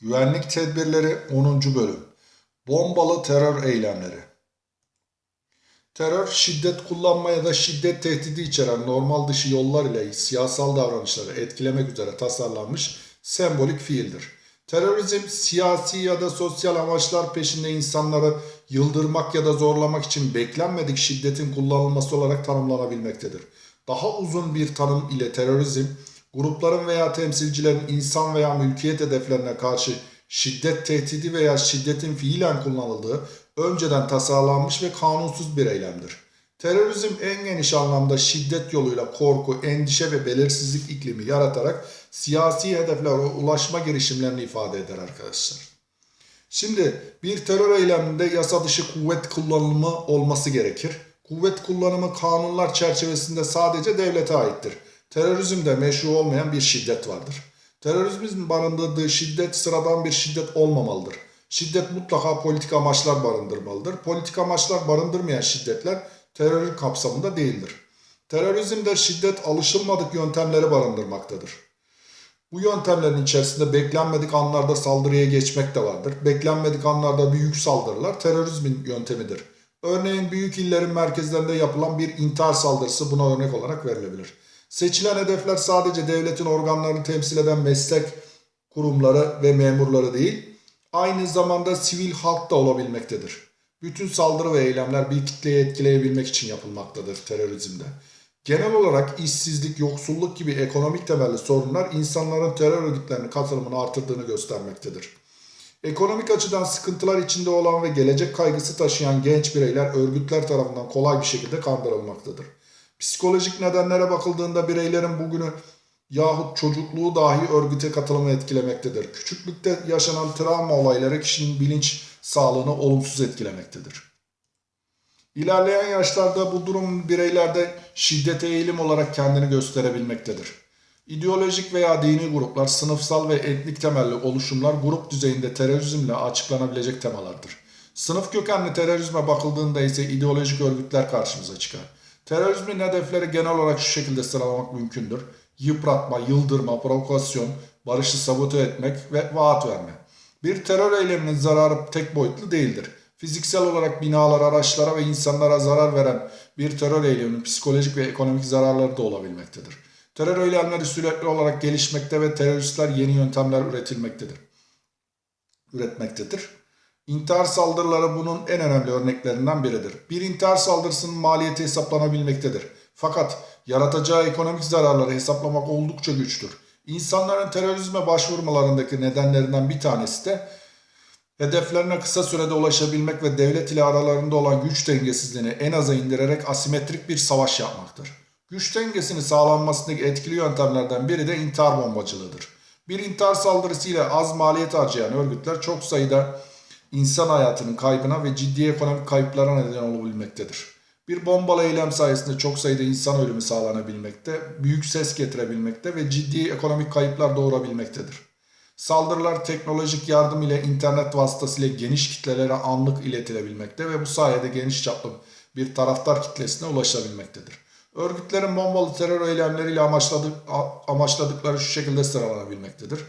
Güvenlik tedbirleri 10. bölüm. Bombalı terör eylemleri. Terör, şiddet kullanma ya da şiddet tehdidi içeren normal dışı yollar ile siyasal davranışları etkilemek üzere tasarlanmış sembolik fiildir. Terörizm, siyasi ya da sosyal amaçlar peşinde insanları yıldırmak ya da zorlamak için beklenmedik şiddetin kullanılması olarak tanımlanabilmektedir. Daha uzun bir tanım ile terörizm, grupların veya temsilcilerin insan veya mülkiyet hedeflerine karşı şiddet tehdidi veya şiddetin fiilen kullanıldığı önceden tasarlanmış ve kanunsuz bir eylemdir. Terörizm en geniş anlamda şiddet yoluyla korku, endişe ve belirsizlik iklimi yaratarak siyasi hedeflere ulaşma girişimlerini ifade eder arkadaşlar. Şimdi bir terör eyleminde yasa dışı kuvvet kullanımı olması gerekir. Kuvvet kullanımı kanunlar çerçevesinde sadece devlete aittir. Terörizmde meşru olmayan bir şiddet vardır. Terörizmin barındırdığı şiddet sıradan bir şiddet olmamalıdır. Şiddet mutlaka politik amaçlar barındırmalıdır. Politik amaçlar barındırmayan şiddetler terör kapsamında değildir. Terörizmde şiddet alışılmadık yöntemleri barındırmaktadır. Bu yöntemlerin içerisinde beklenmedik anlarda saldırıya geçmek de vardır. Beklenmedik anlarda büyük saldırılar terörizmin yöntemidir. Örneğin büyük illerin merkezlerinde yapılan bir intihar saldırısı buna örnek olarak verilebilir. Seçilen hedefler sadece devletin organlarını temsil eden meslek kurumları ve memurları değil, aynı zamanda sivil halk da olabilmektedir. Bütün saldırı ve eylemler bir kitleyi etkileyebilmek için yapılmaktadır terörizmde. Genel olarak işsizlik, yoksulluk gibi ekonomik temelli sorunlar insanların terör örgütlerine katılımını artırdığını göstermektedir. Ekonomik açıdan sıkıntılar içinde olan ve gelecek kaygısı taşıyan genç bireyler örgütler tarafından kolay bir şekilde kandırılmaktadır. Psikolojik nedenlere bakıldığında bireylerin bugünü yahut çocukluğu dahi örgüte katılımı etkilemektedir. Küçüklükte yaşanan travma olayları kişinin bilinç sağlığını olumsuz etkilemektedir. İlerleyen yaşlarda bu durum bireylerde şiddete eğilim olarak kendini gösterebilmektedir. İdeolojik veya dini gruplar, sınıfsal ve etnik temelli oluşumlar grup düzeyinde terörizmle açıklanabilecek temalardır. Sınıf kökenli terörizme bakıldığında ise ideolojik örgütler karşımıza çıkar. Terörizmin hedefleri genel olarak şu şekilde sıralamak mümkündür. Yıpratma, yıldırma, provokasyon, barışı sabote etmek ve vaat verme. Bir terör eyleminin zararı tek boyutlu değildir. Fiziksel olarak binalara, araçlara ve insanlara zarar veren bir terör eyleminin psikolojik ve ekonomik zararları da olabilmektedir. Terör eylemleri sürekli olarak gelişmekte ve teröristler yeni yöntemler üretilmektedir. Üretmektedir. İntihar saldırıları bunun en önemli örneklerinden biridir. Bir intihar saldırısının maliyeti hesaplanabilmektedir. Fakat yaratacağı ekonomik zararları hesaplamak oldukça güçtür. İnsanların terörizme başvurmalarındaki nedenlerinden bir tanesi de hedeflerine kısa sürede ulaşabilmek ve devlet ile aralarında olan güç dengesizliğini en aza indirerek asimetrik bir savaş yapmaktır. Güç dengesini sağlanmasındaki etkili yöntemlerden biri de intihar bombacılığıdır. Bir intihar saldırısıyla az maliyet harcayan örgütler çok sayıda insan hayatının kaybına ve ciddi ekonomik kayıplara neden olabilmektedir. Bir bombalı eylem sayesinde çok sayıda insan ölümü sağlanabilmekte, büyük ses getirebilmekte ve ciddi ekonomik kayıplar doğurabilmektedir. Saldırılar teknolojik yardım ile internet vasıtasıyla geniş kitlelere anlık iletilebilmekte ve bu sayede geniş çaplı bir taraftar kitlesine ulaşabilmektedir. Örgütlerin bombalı terör eylemleriyle amaçladık, amaçladıkları şu şekilde sıralanabilmektedir.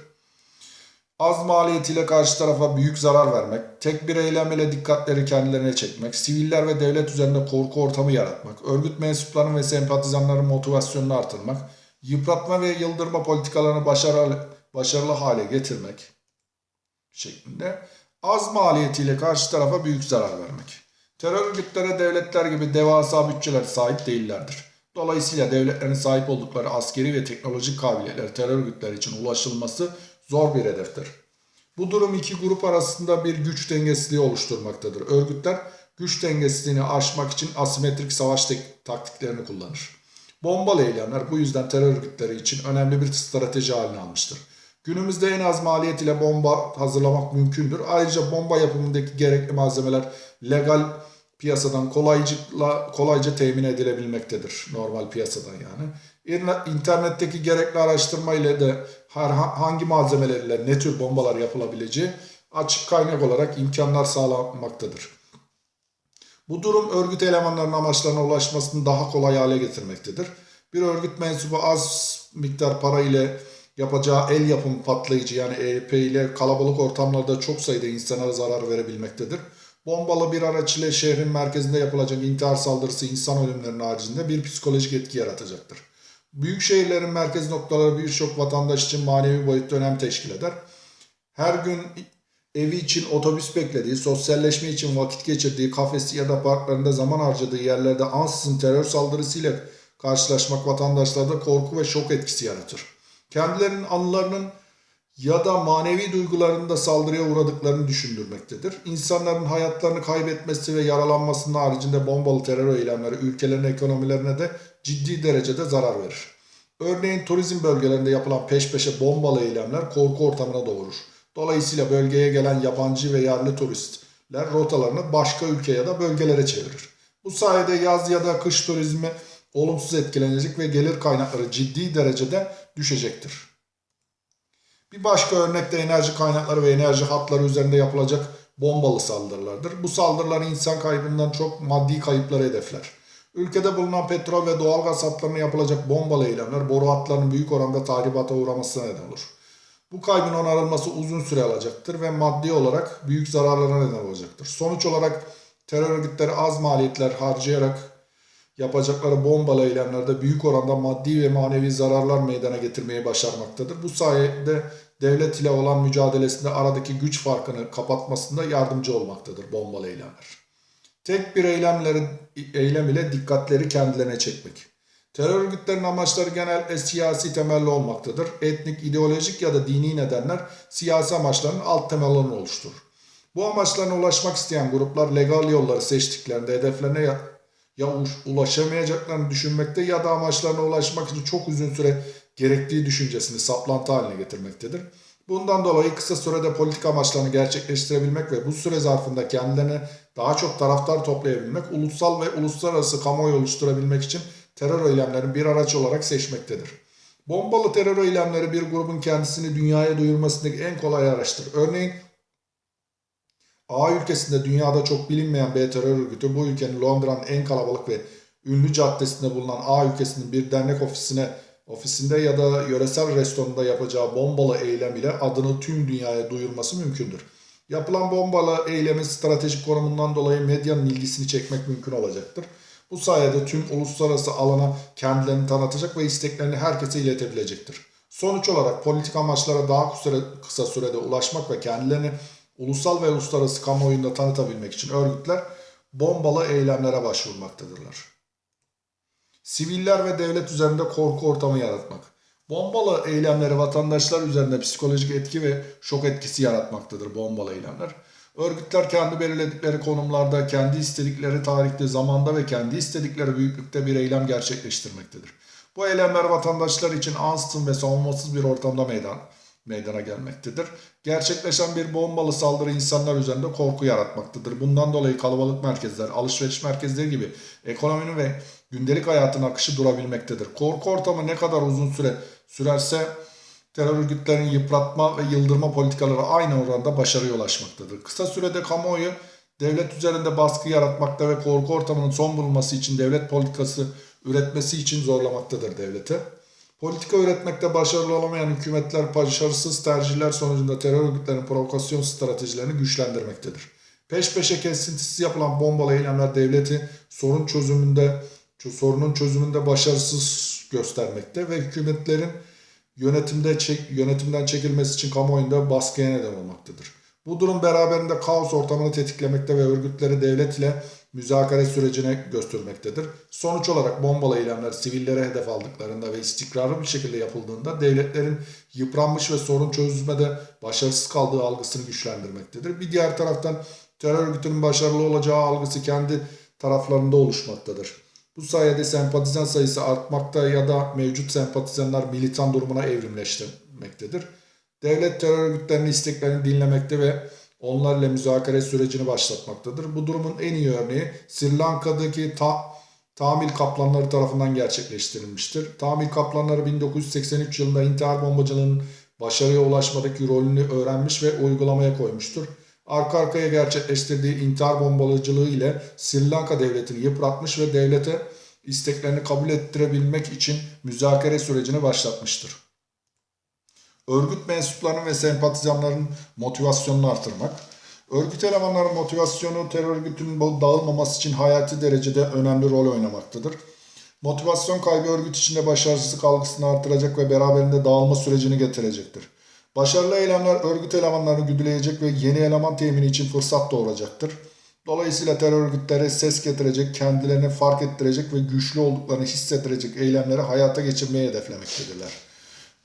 Az maliyetiyle karşı tarafa büyük zarar vermek, tek bir eylem ile dikkatleri kendilerine çekmek, siviller ve devlet üzerinde korku ortamı yaratmak, örgüt mensuplarının ve sempatizanların motivasyonunu artırmak, yıpratma ve yıldırma politikalarını başarılı, başarılı hale getirmek şeklinde az maliyetiyle karşı tarafa büyük zarar vermek. Terör örgütleri devletler gibi devasa bütçeler sahip değillerdir. Dolayısıyla devletlerin sahip oldukları askeri ve teknolojik kabiliyetler terör örgütleri için ulaşılması zor bir hedeftir. Bu durum iki grup arasında bir güç dengesizliği oluşturmaktadır. Örgütler güç dengesizliğini aşmak için asimetrik savaş taktiklerini kullanır. Bombalı eylemler bu yüzden terör örgütleri için önemli bir strateji haline almıştır. Günümüzde en az maliyet ile bomba hazırlamak mümkündür. Ayrıca bomba yapımındaki gerekli malzemeler legal piyasadan kolayca, kolayca temin edilebilmektedir. Normal piyasadan yani. İnternetteki gerekli araştırma ile de hangi malzemelerle ne tür bombalar yapılabileceği açık kaynak olarak imkanlar sağlanmaktadır. Bu durum örgüt elemanlarının amaçlarına ulaşmasını daha kolay hale getirmektedir. Bir örgüt mensubu az miktar para ile yapacağı el yapımı patlayıcı yani EYP ile kalabalık ortamlarda çok sayıda insana zarar verebilmektedir. Bombalı bir araç ile şehrin merkezinde yapılacak intihar saldırısı insan ölümlerinin haricinde bir psikolojik etki yaratacaktır. Büyük şehirlerin merkez noktaları birçok vatandaş için manevi boyutta önem teşkil eder. Her gün evi için otobüs beklediği, sosyalleşme için vakit geçirdiği kafesi ya da parklarında zaman harcadığı yerlerde ansızın terör saldırısıyla karşılaşmak vatandaşlarda korku ve şok etkisi yaratır. Kendilerinin anılarının ya da manevi duygularında saldırıya uğradıklarını düşündürmektedir. İnsanların hayatlarını kaybetmesi ve yaralanmasının haricinde bombalı terör eylemleri ülkelerin ekonomilerine de ciddi derecede zarar verir. Örneğin turizm bölgelerinde yapılan peş peşe bombalı eylemler korku ortamına doğurur. Dolayısıyla bölgeye gelen yabancı ve yerli turistler rotalarını başka ülke ya da bölgelere çevirir. Bu sayede yaz ya da kış turizmi olumsuz etkilenecek ve gelir kaynakları ciddi derecede düşecektir. Bir başka örnek de enerji kaynakları ve enerji hatları üzerinde yapılacak bombalı saldırılardır. Bu saldırılar insan kaybından çok maddi kayıpları hedefler. Ülkede bulunan petrol ve doğalgaz hatlarına yapılacak bombalı eylemler boru hatlarının büyük oranda tahribata uğramasına neden olur. Bu kaybın onarılması uzun süre alacaktır ve maddi olarak büyük zararlara neden olacaktır. Sonuç olarak terör örgütleri az maliyetler harcayarak yapacakları bombalı eylemlerde büyük oranda maddi ve manevi zararlar meydana getirmeyi başarmaktadır. Bu sayede devlet ile olan mücadelesinde aradaki güç farkını kapatmasında yardımcı olmaktadır bombalı eylemler. Tek bir eylemleri, eylem ile dikkatleri kendilerine çekmek. Terör örgütlerinin amaçları genelde siyasi temelli olmaktadır. Etnik, ideolojik ya da dini nedenler siyasi amaçların alt temellerini oluşturur. Bu amaçlarına ulaşmak isteyen gruplar legal yolları seçtiklerinde hedeflerine ya, ya ulaşamayacaklarını düşünmekte ya da amaçlarına ulaşmak için çok uzun süre gerektiği düşüncesini saplantı haline getirmektedir. Bundan dolayı kısa sürede politik amaçlarını gerçekleştirebilmek ve bu süre zarfında kendilerine daha çok taraftar toplayabilmek, ulusal ve uluslararası kamuoyu oluşturabilmek için terör eylemlerini bir araç olarak seçmektedir. Bombalı terör eylemleri bir grubun kendisini dünyaya duyurmasındaki en kolay araçtır. Örneğin A ülkesinde dünyada çok bilinmeyen B terör örgütü bu ülkenin Londra'nın en kalabalık ve ünlü caddesinde bulunan A ülkesinin bir dernek ofisine ofisinde ya da yöresel restoranında yapacağı bombalı eylem ile adını tüm dünyaya duyurması mümkündür. Yapılan bombalı eylemin stratejik konumundan dolayı medyanın ilgisini çekmek mümkün olacaktır. Bu sayede tüm uluslararası alana kendilerini tanıtacak ve isteklerini herkese iletebilecektir. Sonuç olarak politik amaçlara daha kısa sürede ulaşmak ve kendilerini ulusal ve uluslararası kamuoyunda tanıtabilmek için örgütler bombalı eylemlere başvurmaktadırlar. Siviller ve devlet üzerinde korku ortamı yaratmak. Bombalı eylemleri vatandaşlar üzerinde psikolojik etki ve şok etkisi yaratmaktadır bombalı eylemler. Örgütler kendi belirledikleri konumlarda, kendi istedikleri tarihte, zamanda ve kendi istedikleri büyüklükte bir eylem gerçekleştirmektedir. Bu eylemler vatandaşlar için ansızın ve savunmasız bir ortamda meydan, meydana gelmektedir. Gerçekleşen bir bombalı saldırı insanlar üzerinde korku yaratmaktadır. Bundan dolayı kalabalık merkezler, alışveriş merkezleri gibi ekonominin ve gündelik hayatın akışı durabilmektedir. Korku ortamı ne kadar uzun süre sürerse terör örgütlerinin yıpratma ve yıldırma politikaları aynı oranda başarıya ulaşmaktadır. Kısa sürede kamuoyu devlet üzerinde baskı yaratmakta ve korku ortamının son bulunması için devlet politikası üretmesi için zorlamaktadır devleti. Politika üretmekte başarılı olamayan hükümetler başarısız tercihler sonucunda terör örgütlerinin provokasyon stratejilerini güçlendirmektedir. Peş peşe kesintisiz yapılan bombalı eylemler devleti sorun çözümünde sorunun çözümünde başarısız göstermekte ve hükümetlerin yönetimde çek, yönetimden çekilmesi için kamuoyunda baskıya neden olmaktadır. Bu durum beraberinde kaos ortamını tetiklemekte ve örgütleri devlet ile müzakere sürecine göstermektedir. Sonuç olarak bombalı eylemler sivillere hedef aldıklarında ve istikrarlı bir şekilde yapıldığında devletlerin yıpranmış ve sorun çözülmede başarısız kaldığı algısını güçlendirmektedir. Bir diğer taraftan terör örgütünün başarılı olacağı algısı kendi taraflarında oluşmaktadır. Bu sayede sempatizan sayısı artmakta ya da mevcut sempatizanlar militan durumuna evrimleştirmektedir. Devlet terör örgütlerinin isteklerini dinlemekte ve onlarla müzakere sürecini başlatmaktadır. Bu durumun en iyi örneği Sri Lanka'daki ta tamil kaplanları tarafından gerçekleştirilmiştir. Tamil kaplanları 1983 yılında intihar bombacılığının başarıya ulaşmadaki rolünü öğrenmiş ve uygulamaya koymuştur arka arkaya gerçekleştirdiği intihar bombalacılığı ile Sri Lanka devletini yıpratmış ve devlete isteklerini kabul ettirebilmek için müzakere sürecini başlatmıştır. Örgüt mensuplarının ve sempatizanların motivasyonunu artırmak. Örgüt elemanlarının motivasyonu terör örgütünün dağılmaması için hayati derecede önemli rol oynamaktadır. Motivasyon kaybı örgüt içinde başarısızlık algısını artıracak ve beraberinde dağılma sürecini getirecektir. Başarılı eylemler örgüt elemanlarını güdüleyecek ve yeni eleman temini için fırsat doğuracaktır. Dolayısıyla terör örgütleri ses getirecek, kendilerini fark ettirecek ve güçlü olduklarını hissettirecek eylemleri hayata geçirmeyi hedeflemektedirler.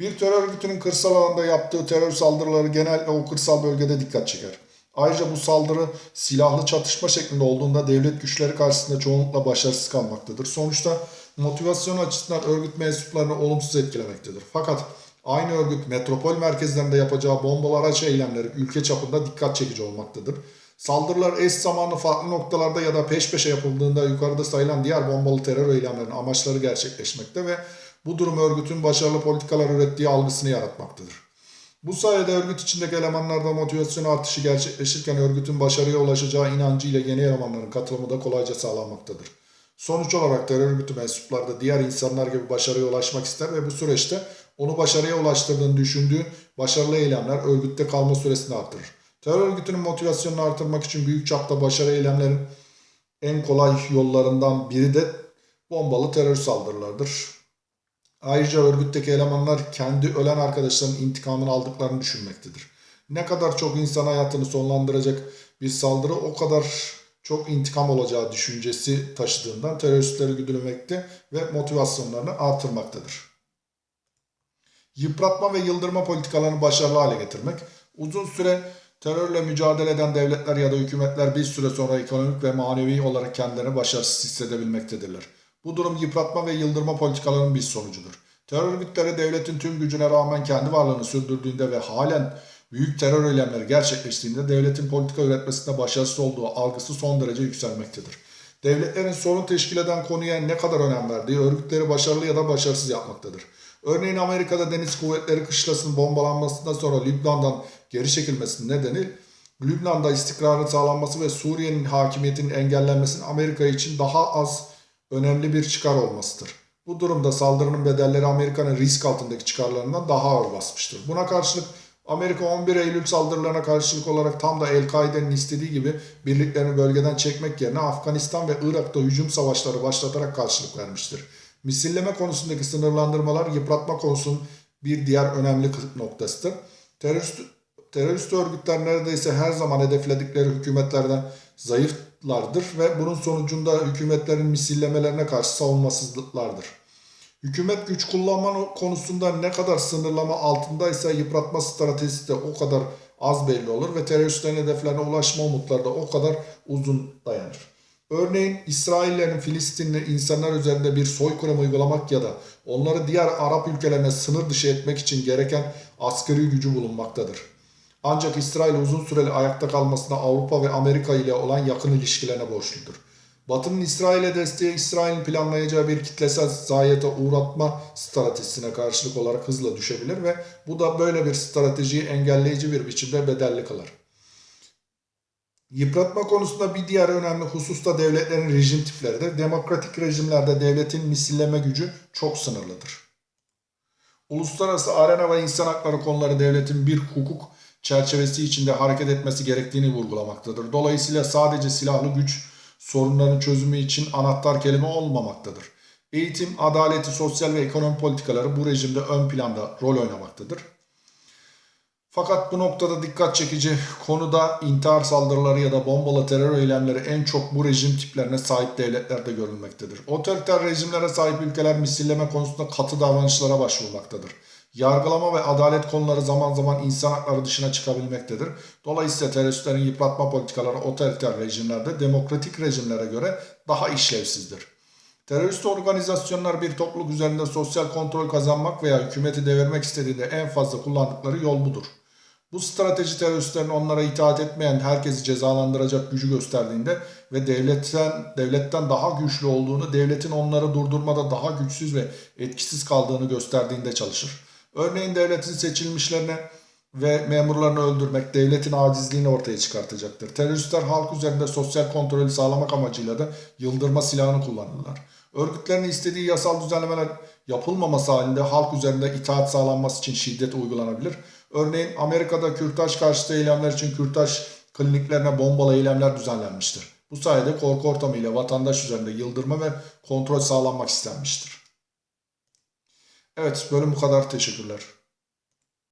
Bir terör örgütünün kırsal alanda yaptığı terör saldırıları genellikle o kırsal bölgede dikkat çeker. Ayrıca bu saldırı silahlı çatışma şeklinde olduğunda devlet güçleri karşısında çoğunlukla başarısız kalmaktadır. Sonuçta motivasyon açısından örgüt mensuplarını olumsuz etkilemektedir. Fakat aynı örgüt metropol merkezlerinde yapacağı bombalı araç eylemleri ülke çapında dikkat çekici olmaktadır. Saldırılar eş zamanlı farklı noktalarda ya da peş peşe yapıldığında yukarıda sayılan diğer bombalı terör eylemlerinin amaçları gerçekleşmekte ve bu durum örgütün başarılı politikalar ürettiği algısını yaratmaktadır. Bu sayede örgüt içindeki elemanlarda motivasyon artışı gerçekleşirken örgütün başarıya ulaşacağı inancıyla yeni elemanların katılımı da kolayca sağlanmaktadır. Sonuç olarak terör örgütü mensupları da diğer insanlar gibi başarıya ulaşmak ister ve bu süreçte onu başarıya ulaştırdığını düşündüğü başarılı eylemler örgütte kalma süresini artırır. Terör örgütünün motivasyonunu artırmak için büyük çapta başarı eylemlerin en kolay yollarından biri de bombalı terör saldırılarıdır. Ayrıca örgütteki elemanlar kendi ölen arkadaşlarının intikamını aldıklarını düşünmektedir. Ne kadar çok insan hayatını sonlandıracak bir saldırı o kadar çok intikam olacağı düşüncesi taşıdığından teröristleri güdülemekte ve motivasyonlarını artırmaktadır. Yıpratma ve yıldırma politikalarını başarılı hale getirmek, uzun süre terörle mücadele eden devletler ya da hükümetler bir süre sonra ekonomik ve manevi olarak kendilerini başarısız hissedebilmektedirler. Bu durum yıpratma ve yıldırma politikalarının bir sonucudur. Terör örgütleri devletin tüm gücüne rağmen kendi varlığını sürdürdüğünde ve halen büyük terör eylemleri gerçekleştiğinde devletin politika üretmesinde başarısız olduğu algısı son derece yükselmektedir. Devletlerin sorun teşkil eden konuya ne kadar önem verdiği örgütleri başarılı ya da başarısız yapmaktadır. Örneğin Amerika'da deniz kuvvetleri kışlasının bombalanmasından sonra Lübnan'dan geri çekilmesinin nedeni Lübnan'da istikrarın sağlanması ve Suriye'nin hakimiyetinin engellenmesinin Amerika için daha az önemli bir çıkar olmasıdır. Bu durumda saldırının bedelleri Amerika'nın risk altındaki çıkarlarından daha ağır basmıştır. Buna karşılık Amerika 11 Eylül saldırılarına karşılık olarak tam da El-Kaide'nin istediği gibi birliklerini bölgeden çekmek yerine Afganistan ve Irak'ta hücum savaşları başlatarak karşılık vermiştir. Misilleme konusundaki sınırlandırmalar yıpratma konusunun bir diğer önemli noktasıdır. Terörist, terörist örgütler neredeyse her zaman hedefledikleri hükümetlerden zayıflardır ve bunun sonucunda hükümetlerin misillemelerine karşı savunmasızlıklardır. Hükümet güç kullanma konusunda ne kadar sınırlama altındaysa yıpratma stratejisi de o kadar az belli olur ve teröristlerin hedeflerine ulaşma umutları da o kadar uzun dayanır. Örneğin İsraillerin Filistinli insanlar üzerinde bir soykırım uygulamak ya da onları diğer Arap ülkelerine sınır dışı etmek için gereken askeri gücü bulunmaktadır. Ancak İsrail uzun süreli ayakta kalmasına Avrupa ve Amerika ile olan yakın ilişkilerine borçludur. Batı'nın İsrail'e desteği İsrail'in planlayacağı bir kitlesel zayiate uğratma stratejisine karşılık olarak hızla düşebilir ve bu da böyle bir stratejiyi engelleyici bir biçimde bedelli kılar. Yıpratma konusunda bir diğer önemli husus da devletlerin rejim tipleridir. Demokratik rejimlerde devletin misilleme gücü çok sınırlıdır. Uluslararası arena ve insan hakları konuları devletin bir hukuk çerçevesi içinde hareket etmesi gerektiğini vurgulamaktadır. Dolayısıyla sadece silahlı güç sorunların çözümü için anahtar kelime olmamaktadır. Eğitim, adaleti, sosyal ve ekonomi politikaları bu rejimde ön planda rol oynamaktadır. Fakat bu noktada dikkat çekici konuda intihar saldırıları ya da bombalı terör eylemleri en çok bu rejim tiplerine sahip devletlerde görülmektedir. Otoriter rejimlere sahip ülkeler misilleme konusunda katı davranışlara başvurmaktadır. Yargılama ve adalet konuları zaman zaman insan hakları dışına çıkabilmektedir. Dolayısıyla teröristlerin yıpratma politikaları otoriter rejimlerde demokratik rejimlere göre daha işlevsizdir. Terörist organizasyonlar bir topluluk üzerinde sosyal kontrol kazanmak veya hükümeti devirmek istediğinde en fazla kullandıkları yol budur. Bu strateji teröristlerin onlara itaat etmeyen herkesi cezalandıracak gücü gösterdiğinde ve devletten devletten daha güçlü olduğunu, devletin onları durdurmada daha güçsüz ve etkisiz kaldığını gösterdiğinde çalışır. Örneğin devletin seçilmişlerine ve memurlarını öldürmek devletin acizliğini ortaya çıkartacaktır. Teröristler halk üzerinde sosyal kontrolü sağlamak amacıyla da yıldırma silahını kullanırlar. Örgütlerin istediği yasal düzenlemeler yapılmaması halinde halk üzerinde itaat sağlanması için şiddet uygulanabilir. Örneğin Amerika'da kürtaj karşıtı eylemler için kürtaj kliniklerine bombalı eylemler düzenlenmiştir. Bu sayede korku ortamı ile vatandaş üzerinde yıldırma ve kontrol sağlanmak istenmiştir. Evet bölüm bu kadar. Teşekkürler.